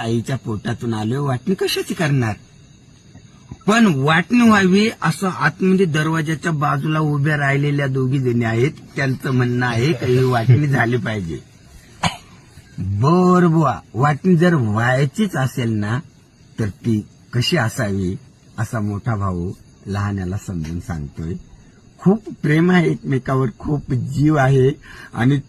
आईच्या पोटातून आलोय वाटणी कशाची करणार? पण वाटणी व्हावी असं आतमध्ये दरवाजाच्या बाजूला उभ्या राहिलेल्या दोघी जणी आहेत त्यांचं म्हणणं आहे काही ही वाटणी झाली पाहिजे. बर बुवा वाटणी जर व्हायचीच असेल ना तर ती कशी असावी असा मोठा भाऊ लहानाला समजून सांगतोय. खूप प्रेम आहे एकमेकावर खूप जीव आहे आणि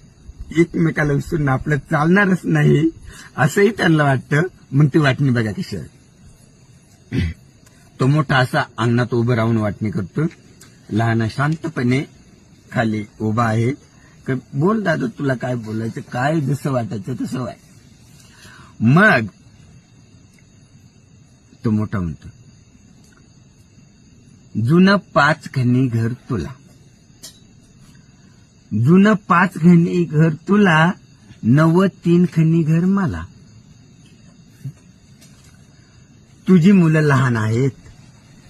एकमेकाला विसरून आपलं चालणारच नाही असंही त्यांना वाटतं. मग ती वाटणी बघा कशी आहे. तो मोठा असा अंगणात उभं राहून वाटणी करतो. लहान शांतपणे खाली उभा आहे. बोल दादा तुला काय बोलायचं काय जसं वाटायचं तसं वाय मग तो मोठा म्हणतो जुनं पाच खणी घर तुला. जुनं पाच खणी घर तुला नव्वद तीन खणी घर मला. तुझी मुलं लहान आहेत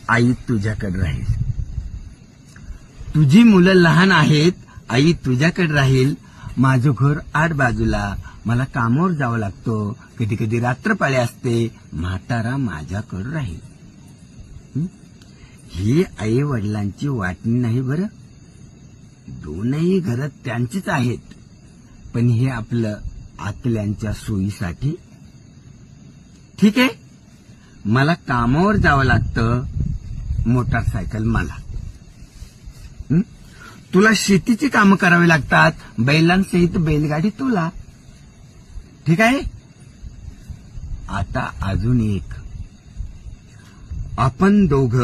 आई तुझ्याकडे राहील. तुझी मुलं लहान आहेत आई तुझ्याकडे राहील. माझं घर आठ बाजूला मला कामावर जावं लागतो. कधी कधी रात्रपाळी असते म्हातारा माझ्याकडे राहील. ही आई वडिलांची वाटणी नाही बरं? दोनही घरं त्यांचीच आहेत. पण हे आपलं आतल्यांच्या सोयीसाठी ठीक आहे. मला कामावर जावं लागतं. मोटारसायकल मला. तुला शेतीची कामं करावी लागतात. बैलांसहित बैलगाडी तुला. ठीक आहे? आता अजून एक. आपण दोघ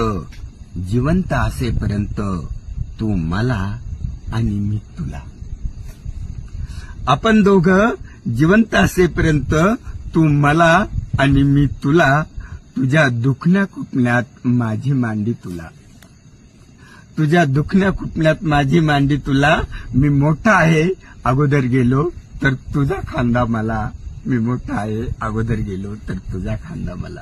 जिवंत असेपर्यंत तू मला आणि मी तुला. आपण दोघ जिवंत असेपर्यंत तू मला आणि मी तुला तुझ्या दुखण्या कुपण्यात माझी मांडी तुला. तुझ्या दुखण्या कुपण्यात माझी मांडी तुला. मी मोठा आहे अगोदर गेलो तर तुझा खांदा मला. मी मोठा आहे अगोदर गेलो तर तुझा खांदा मला.